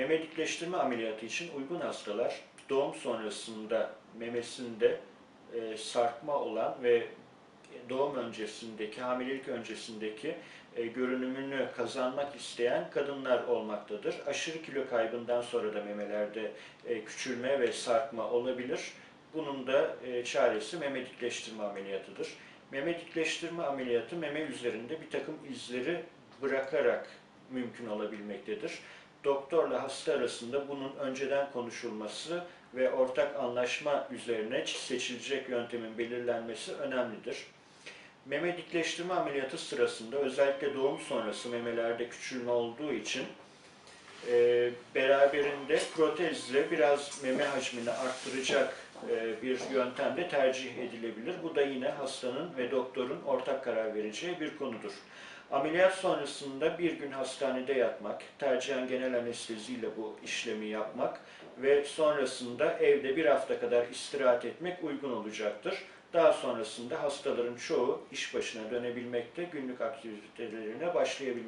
Meme dikleştirme ameliyatı için uygun hastalar doğum sonrasında memesinde e, sarkma olan ve doğum öncesindeki, hamilelik öncesindeki e, görünümünü kazanmak isteyen kadınlar olmaktadır. Aşırı kilo kaybından sonra da memelerde e, küçülme ve sarkma olabilir. Bunun da e, çaresi meme dikleştirme ameliyatıdır. Meme dikleştirme ameliyatı meme üzerinde bir takım izleri bırakarak mümkün olabilmektedir. Doktorla hasta arasında bunun önceden konuşulması ve ortak anlaşma üzerine seçilecek yöntemin belirlenmesi önemlidir. Meme dikleştirme ameliyatı sırasında özellikle doğum sonrası memelerde küçülme olduğu için e, beraberinde protezle biraz meme hacmini arttıracak e, bir yöntem de tercih edilebilir. Bu da yine hastanın ve doktorun ortak karar vereceği bir konudur. Ameliyat sonrasında bir gün hastanede yatmak, tercihen genel anesteziyle bu işlemi yapmak ve sonrasında evde bir hafta kadar istirahat etmek uygun olacaktır. Daha sonrasında hastaların çoğu iş başına dönebilmekte, günlük aktivitelerine başlayabilmektedir.